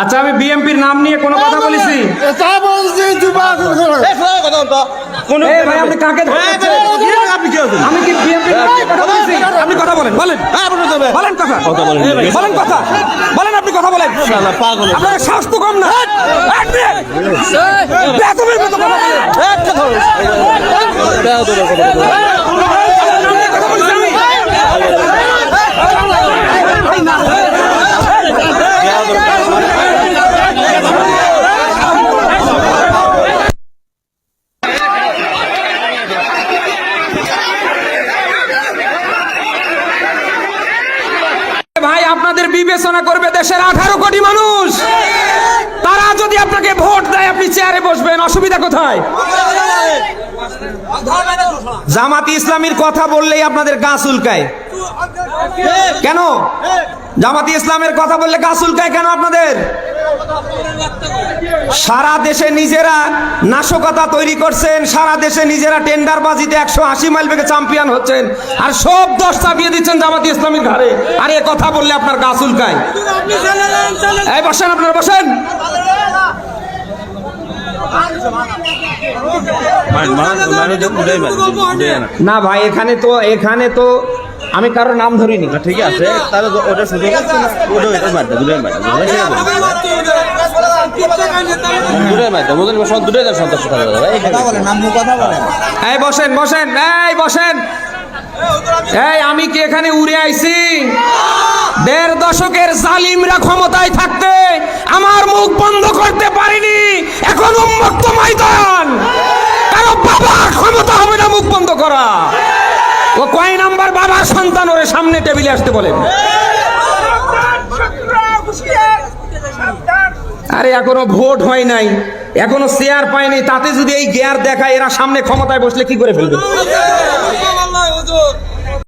আচ্ছা আমি বিএমপির নাম নিয়ে কোনো কথা বলেছি তা বলছি যুবা ভাই আপনি আমি কি বিএমপির কথা বলেছি আপনি কথা বলেন বলেন বলেন কথা বলেন কথা বলেন আপনি কথা বলেন আপনার সাহস তো কম না। কথা বলেন। আপনার নাম নিয়ে কথা বলেছি আমি। ভাই, আপনাদের বিবেচনা করবে দেশের আঠারো কোটি মানুষ। তারা যদি আপনাকে ভোট দেয়, আপনি চেয়ারে বসবেন। অসুবিধা কোথায়? জামাতি ইসলামীর কথা বললেই আপনাদের গা চুলকায়। কেন? জামাতি ইসলামের কথা বললে গা চুলকায় কেন আপনাদের? সারা দেশে নিজেরা নাশকতা তৈরি করছেন, সারা দেশে নিজেরা টেন্ডার বাজিতে একশো আশি মাইল বেগে চ্যাম্পিয়ন হচ্ছেন, আর সব দশ চাপিয়ে দিচ্ছেন জামাতি ইসলামীর ঘরে আর এ কথা বললে আপনার গা চুলকায়। এই বসেন আপনারা, বসেন। না ভাই, এখানে তো এখানে তো আমি কারোর নাম ধরিনি। ঠিক আছে, তাহলে ওটা ওটা সব কথা বলেন এই বসেন বসেন এই বসেন। এই আমি কি এখানে উড়ে আইছি? দেড় দশকের জালিমরা ক্ষমতায় থাকতে আমার মুখ বন্ধ করতে পারিনি। এখন উন্মুক্ত ময়দান। কারও বাবা ক্ষমতা হবে না মুখ বন্ধ করা। ও কয় নাম্বার বাবার সন্তান ওরে সামনে টেবিলে আসতে বলেন। আরে এখনও ভোট হয় নাই, এখনও চেয়ার পায়নি, তাতে যদি এই গেয়ার দেখায়, এরা সামনে ক্ষমতায় বসলে কি করে ফেলবে?